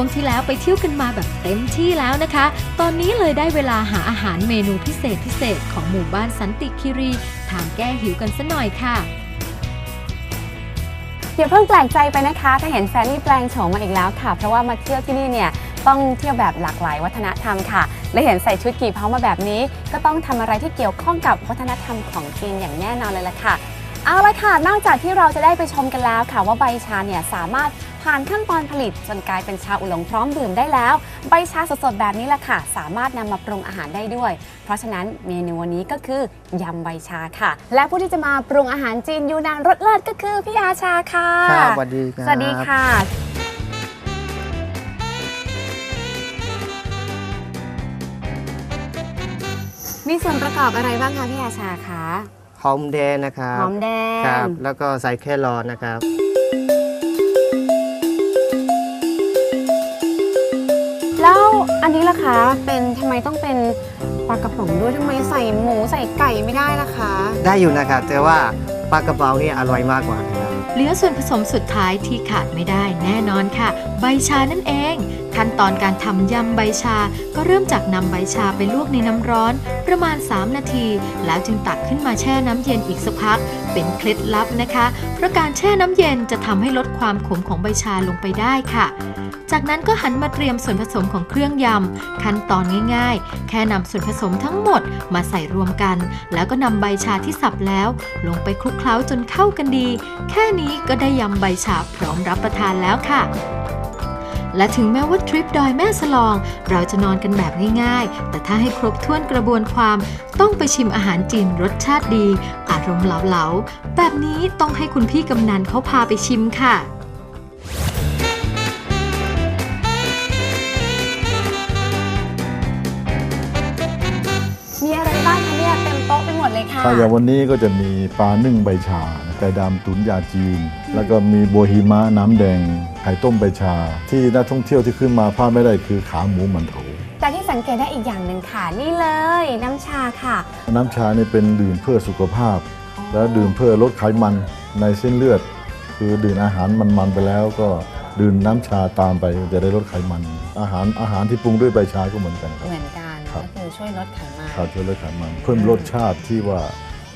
วงที่แล้วไปเที่ยวกันมาแบบเต็มที่แล้วนะคะ ตอนนี้เลยได้เวลาหาอาหารเมนูพิเศษพิเศษของหมู่บ้านสันติคิรีทานแก้หิวกันสัหน่อยค่ะอย่าเพิ่งแปลกใจไปนะคะ ถ้าเห็นแฟรรี่แปลงโฉมมาอีกแล้วค่ะ เพราะว่ามาเที่ยวที่นี่เนี่ยต้องเที่ยวแบบหลากหลายวัฒนธรรมค่ะ และเห็นใส่ชุดกี่เผามาแบบนี้ ก็ต้องทำอะไรที่เกี่ยวข้องกับวัฒนธรรมของจีนอย่างแน่นอนเลยล่ะค่ะ เอาละค่ะ นอกจากที่เราจะได้ไปชมกันแล้วค่ะว่าใบชาเนี่ยสามารถผ่านขั้นตอนผลิตจนกลายเป็นชาอุหลงพร้อมดื่มได้แล้ว ใบชาสดๆแบบนี้แหละค่ะ สามารถนำมาปรุงอาหารได้ด้วย เพราะฉะนั้นเมนูวันนี้ก็คือยำใบชาค่ะ และผู้ที่จะมาปรุงอาหารจีนยูนานรสเลิศก็คือพี่อาชาค่ะครับสวัสดีครับสวัสดีค่ะมีส่วนประกอบอะไรบ้างคะพี่อาชาคะ หอมแดงนะครับหอมแดงครับ แล้วก็ใส่แครอทนะครับ แล้วอันนี้ล่ะคะเป็นทำไมต้องเป็นปลากระป๋องด้วยทำไมใส่หมูใส่ไก่ไม่ได้ล่ะคะได้อยู่นะครับ แต่ว่าปลากระเป๋านี่อร่อยมากกว่านะครับเหลือส่วนผสมสุดท้ายที่ขาดไม่ได้แน่นอนค่ะ ใบชานั่นเอง ขั้นตอนการทำยำใบชา ก็เริ่มจากนำใบชาไปลวกในน้ำร้อน ประมาณ 3 นาที แล้วจึงตักขึ้นมาแช่น้ำเย็นอีกสักพัก เป็นเคล็ดลับนะคะ เพราะการแช่น้ำเย็นจะทำให้ลดความขมของใบชาลงไปได้ค่ะจากนั้นก็หันมาเตรียมส่วนผสมของเครื่องยำ ขั้นตอนง่ายๆ แค่นำส่วนผสมทั้งหมดมาใส่รวมกัน แล้วก็นำใบชาที่สับแล้ว ลงไปคลุกเคล้าจนเข้ากันดี แค่นี้ก็ได้ยำใบชาพร้อมรับประทานแล้วค่ะ และถึงแม้ว่าทริปดอยแม่สลอง เราจะนอนกันแบบง่ายๆ แต่ถ้าให้ครบถ้วนกระบวนความ ต้องไปชิมอาหารจีนรสชาติดี อารมณ์เหลาๆ แบบนี้ต้องให้คุณพี่กำนันเขาพาไปชิมค่ะ เลยค่ะ ถ้าอย่างวันนี้ก็จะมีปลานึ่งใบชาไก่ดำตุ๋นยาจีน แล้วก็มีบัวหิมะน้ำแดงไข่ต้มใบชา ที่นักท่องเที่ยวที่ขึ้นมาพลาดไม่ได้คือขาหมูหมันโถแต่ที่สังเกตได้อีกอย่างหนึ่งค่ะนี่เลย น้ำชาค่ะ น้ำชานี่เป็นดื่มเพื่อสุขภาพ แล้วดื่มเพื่อลดไขมันในเส้นเลือด คือดื่มอาหารมันๆไปแล้วก็ดื่มน้ำชาตามไปจะได้ลดไขมัน อาหารอาหารที่ปรุงด้วยใบชาก็เหมือนกันครับเหมือนกันครั ก็บคือช่วยลดไขมันครับช่วยลดไขมันเพิ่มรสชาติที่ว่า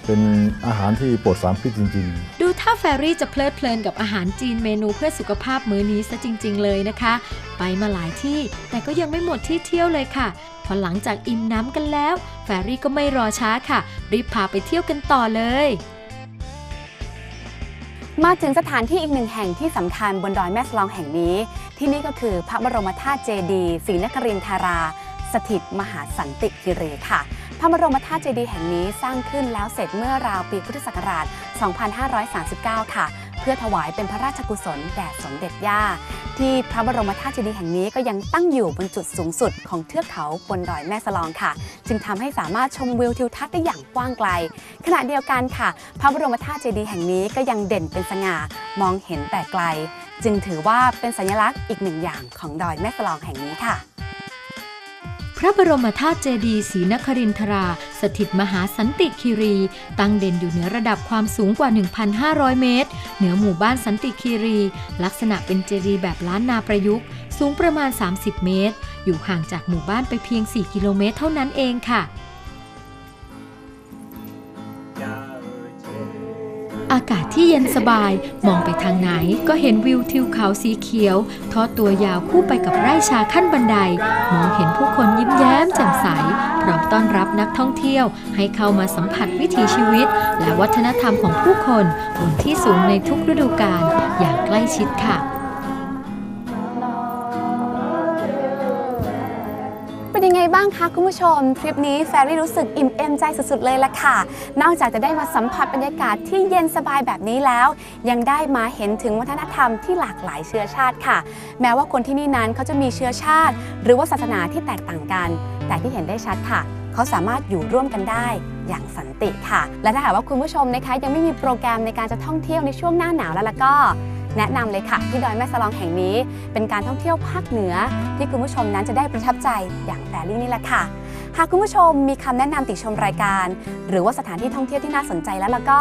เป็นอาหารที่ปลอดสารพิษจริง ๆ ดูถ้าแฟรี่จะเพลิดเพลินกับอาหารจีนเมนูเพื่อสุขภาพมื้อนี้ซะจริง ๆ เลยนะคะ ไปมาหลายที่แต่ก็ยังไม่หมดที่เที่ยวเลยค่ะ พอหลังจากอิ่มน้ำกันแล้ว แฟรี่ก็ไม่รอช้าค่ะ รีบพาไปเที่ยวกันต่อเลย มาถึงสถานที่อีกหนึ่งแห่งที่สำคัญบนดอยแม่สลองแห่งนี้ ที่นี่ก็คือพระบรมธาตุเจดีย์ศรีนครินทรา สถิตมหาสันติกิรีค่ะ พระบรมธาตุเจดีย์แห่งนี้สร้างขึ้นแล้วเสร็จเมื่อราวปีพุทธศักราช 2539 ค่ะ เพื่อถวายเป็นพระราชกุศลแด่สมเด็จย่า ที่พระบรมธาตุเจดีย์แห่งนี้ก็ยังตั้งอยู่บนจุดสูงสุดของเทือกเขาบนดอยแม่สลองค่ะ จึงทำให้สามารถชมวิวทิวทัศน์ได้อย่างกว้างไกล ขณะเดียวกันค่ะ พระบรมธาตุเจดีย์แห่งนี้ก็ยังเด่นเป็นสง่ามองเห็นแต่ไกล จึงถือว่าเป็นสัญลักษณ์อีกหนึ่งอย่างของดอยแม่สลองแห่งนี้ค่ะ ระบรมธาตุเจดีย์ศรีนครินทรา สถิตมหาสันติคีรี ตั้งเด่นอยู่เหนือระดับความสูงกว่า 1,500 เมตร เหนือหมู่บ้านสันติคีรี ลักษณะเป็นเจดีย์แบบล้านนาประยุกต์ สูงประมาณ 30 เมตร อยู่ห่างจากหมู่บ้านไปเพียง 4 กิโลเมตรเท่านั้นเองค่ะากาศที่เย็นสบาย มองไปทางไหนก็เห็นวิวทิวเขาสีเขียว ทอดตัวยาวคู่ไปกับไร่ชาขั้นบันได มองเห็นผู้คนยิ้มแย้มแจ่มใส พร้อมต้อนรับนักท่องเที่ยว ให้เข้ามาสัมผัสวิถีชีวิต และวัฒนธรรมของผู้คนบนที่สูงในทุกฤดูกาลอย่างใกล้ชิดค่ะ บ้างคะคุณผู้ชม ทริปนี้แฟรี่รู้สึกอิ่มเอมใจสุดๆเลยละค่ะ นอกจากจะได้มาสัมผัสบรรยากาศที่เย็นสบายแบบนี้แล้ว ยังได้มาเห็นถึงวัฒนธรรมที่หลากหลายเชื้อชาติค่ะ แม้ว่าคนที่นี่นั้นเขาจะมีเชื้อชาติ หรือว่าศาสนาที่แตกต่างกัน แต่ที่เห็นได้ชัดค่ะเขาสามารถอยู่ร่วมกันได้อย่างสันติค่ะ และถ้าหากว่าคุณผู้ชมนะคะยังไม่มีโปรแกรมในการจะท่องเที่ยวในช่วงหน้าหนาวแล้วล่ะก็ แนะนำเลยค่ะ ที่ดอยแม่สลองแห่งนี้ เป็นการท่องเที่ยวภาคเหนือ ที่คุณผู้ชมนั้นจะได้ประทับใจอย่างแฟรี่นี่แหละค่ะ หากคุณผู้ชมมีคำแนะนำติชมรายการ หรือว่าสถานที่ท่องเที่ยวที่น่าสนใจแล้วแล้วก็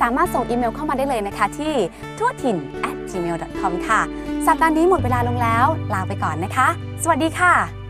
สามารถส่งอีเมลเข้ามาได้เลยนะคะ ที่ทั่วถิ่น at gmail.com ค่ะ สัปดาห์นี้หมดเวลาลงแล้ว ลาไปก่อนนะคะ สวัสดีค่ะ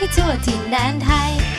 กันไห